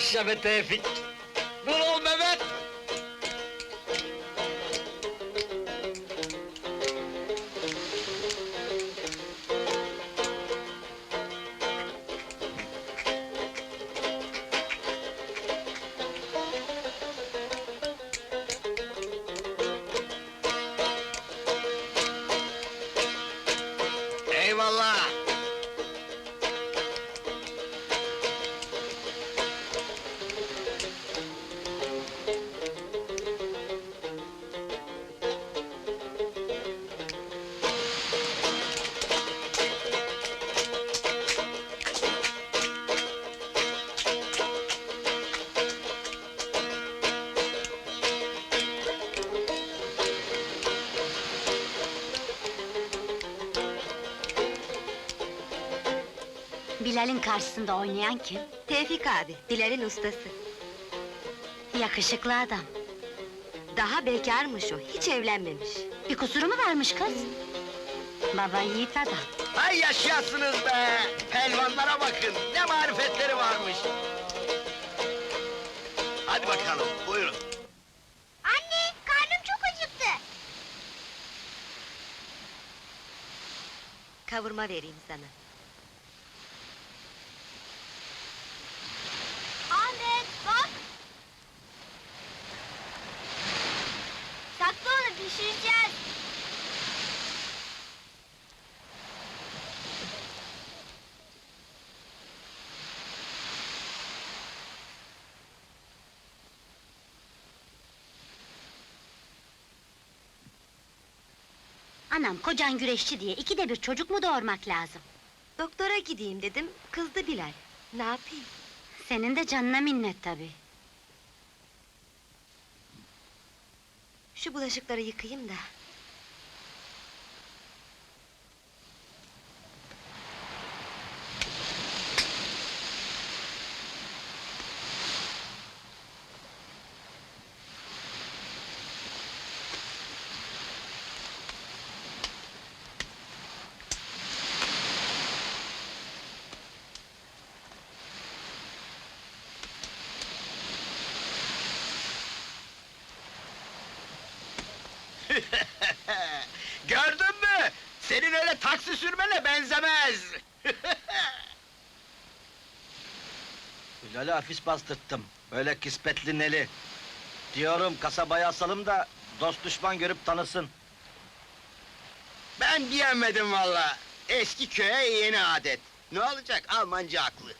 yaşa be Tevfik! Dur ol Mehmet! Eyvallah! Bilal'in karşısında oynayan kim? Tevfik abi, Bilal'in ustası. Yakışıklı adam. Daha bekarmış o, hiç evlenmemiş. Bir kusuru mu varmış kız? Baba yiğit adam. Hay yaşayasınız be! Pelvanlara bakın, ne marifetleri varmış! Hadi bakalım, buyurun. Anne, karnım çok acıktı. Kavurma vereyim sana. Anam, kocan güreşçi diye ikide bir çocuk mu doğurmak lazım? Doktora gideyim dedim, kızdı Bilal. Ne yapayım? Senin de canına minnet tabii. Şu bulaşıkları yıkayayım da. Öyle taksi sürmene benzemez! Bilal'i hafif bastırttım. Öyle kispetli neli. Diyorum kasabaya asalım da dost düşman görüp tanısın. ben diyemedim valla. Eski köye yeni adet. Ne olacak, Almanca haklı.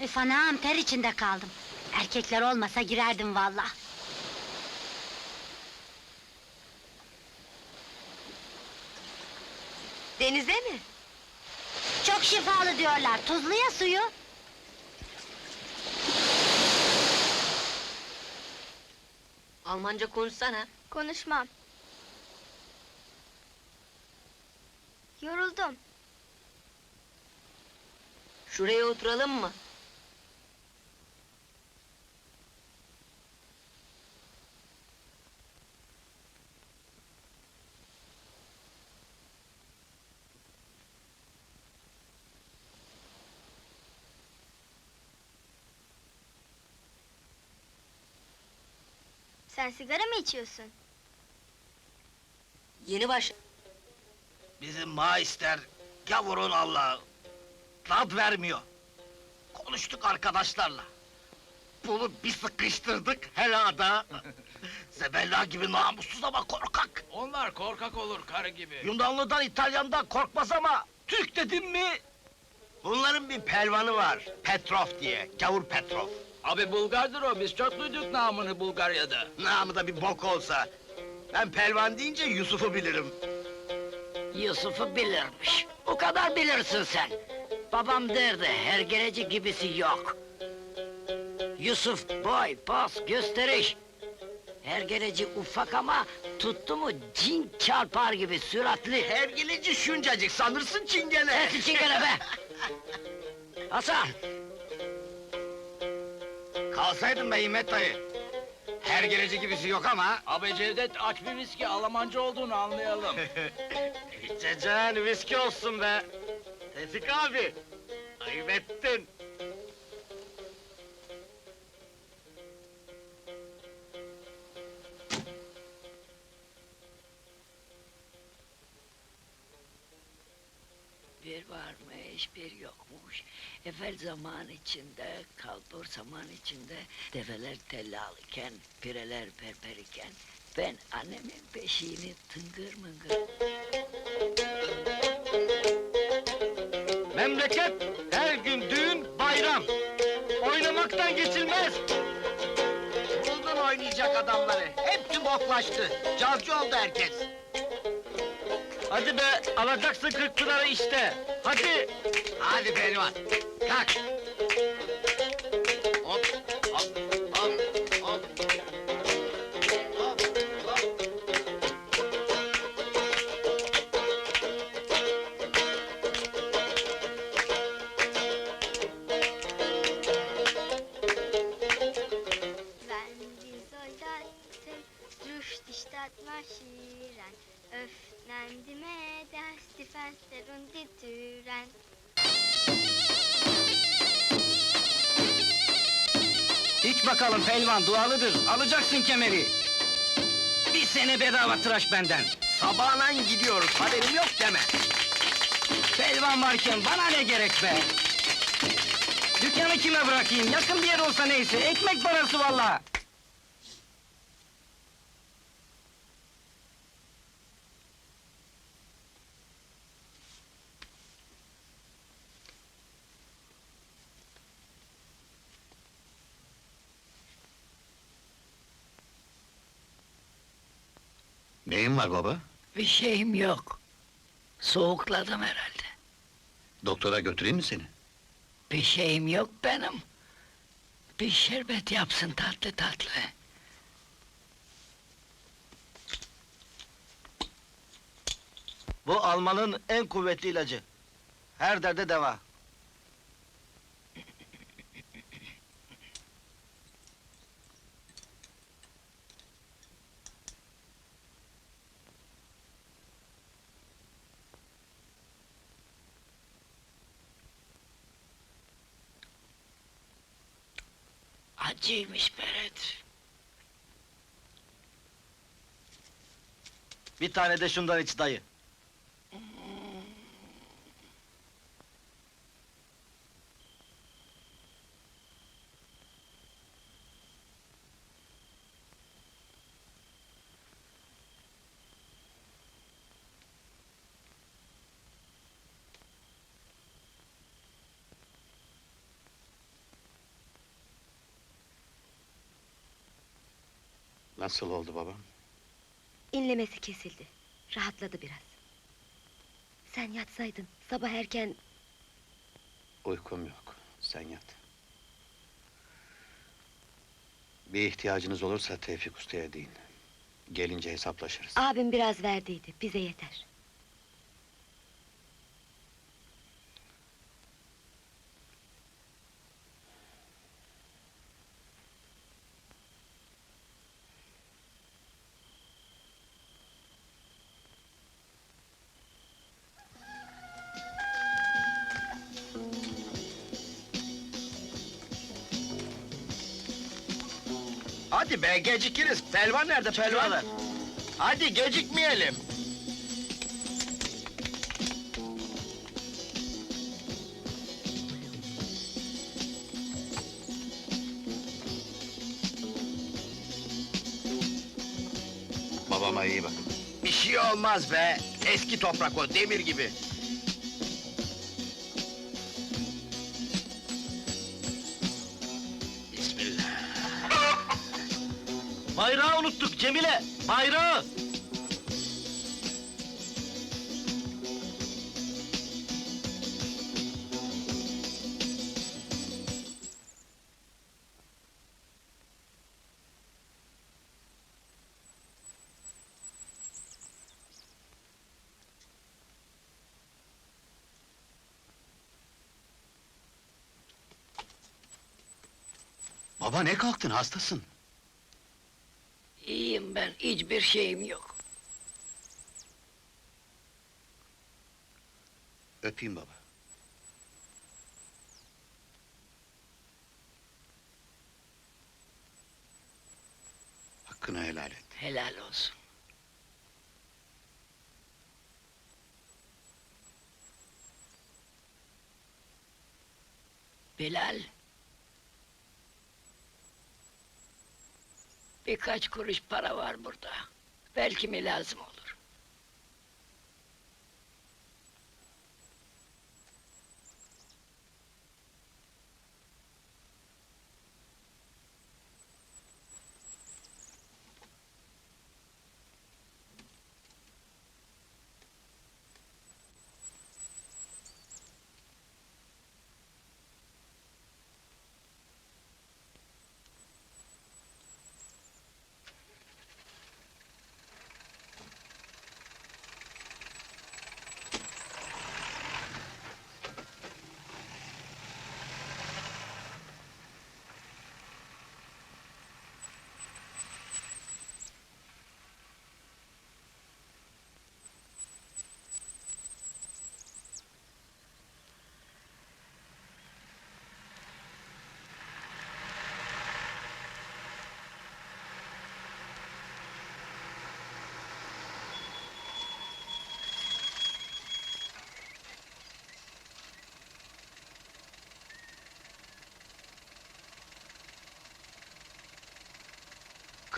Üf anam, ter içinde kaldım. Erkekler olmasa girerdim valla. Denize mi? Çok şifalı diyorlar, tuzlu ya suyu. Almanca konuşsana. Konuşmam. Yoruldum. Şuraya oturalım mı? Sen sigara mı içiyorsun? Yeni baş... Bizim maister gavurun Allah'ı. Tat vermiyor. Konuştuk arkadaşlarla. Bunu bir sıkıştırdık helada. Zebella gibi namussuz ama korkak. Onlar korkak olur karı gibi. Yunanlıdan İtalyandan korkmaz ama Türk dedim mi Bunların bir pelvanı var. Petrov diye. Gavur Petrov. Abi Bulgardır o, biz çok duyduk namını Bulgarya'da. Namı da bir bok olsa. Ben pelvan deyince Yusuf'u bilirim. Yusuf'u bilirmiş. O kadar bilirsin sen. Babam derdi, her gereci gibisi yok. Yusuf boy, pas, gösteriş. Her gereci ufak ama tuttu mu cin çarpar gibi süratli. Hergileci şuncacık sanırsın çingene. Ses için gene be! Hasan, Kalsaydın be İmmet dayı. Hergeleci gibisi yok ama. Abi Cevdet aç bir viski, Almancı olduğunu anlayalım. İçeceğin viski olsun be. Tevfik abi. Ayıp ettin. Varmış, bir yokmuş. Evvel zaman içinde, kalbur zaman içinde, develer tellal iken, pireler berber iken, ben annemin peşini tıngır mıngır Memleket her gün düğün bayram. Oynamaktan geçilmez. Buldun oynayacak adamları. Hepsi boklaştı. Cazcı oldu herkes. Hadi be alacaksın kırk pınarı işte. Hadi. Hadi pehlivan. Kalk. Öffnen die Fenster und die Türen. İç bakalım pelvan dualıdır. Alacaksın kemeri. Bir sene bedava tıraş benden. Sabahla gidiyoruz haberim yok deme. Pelvan varken bana ne gerek be? Dükkanı kime bırakayım? Yakın bir yer olsa neyse. Ekmek parası valla. Neyin var baba? Bir şeyim yok. Soğukladım herhalde. Doktora götüreyim mi seni? Bir şeyim yok benim. Bir şerbet yapsın tatlı tatlı. Bu Alman'ın en kuvvetli ilacı. Her derde deva. Acıymış Beret. Bir tane de şundan iç dayı. Nasıl oldu babam? İnlemesi kesildi. Rahatladı biraz. Sen yatsaydın, sabah erken... Uykum yok. Sen yat. Bir ihtiyacınız olursa Tevfik Usta'ya deyin. Gelince hesaplaşırız. Abim biraz verdiydi, bize yeter. Hadi be gecikiriz. Pelvan nerede pelvan? Hadi gecikmeyelim. Babama iyi bakın. Bir şey olmaz be. Eski toprak o demir gibi. Bayrağı unuttuk Cemile, bayrağı! Baba ne kalktın hastasın? İyiyim ben, hiçbir şeyim yok. Öpeyim baba. Hakkını helal et. Helal olsun. Bilal. Birkaç kuruş para var burada. Belki mi lazım olur?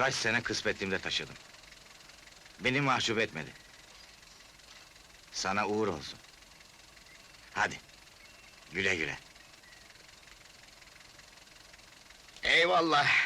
Kaç sene kısmetimde taşıdım. Beni mahcup etmedi. Sana uğur olsun. Hadi. Güle güle. Eyvallah.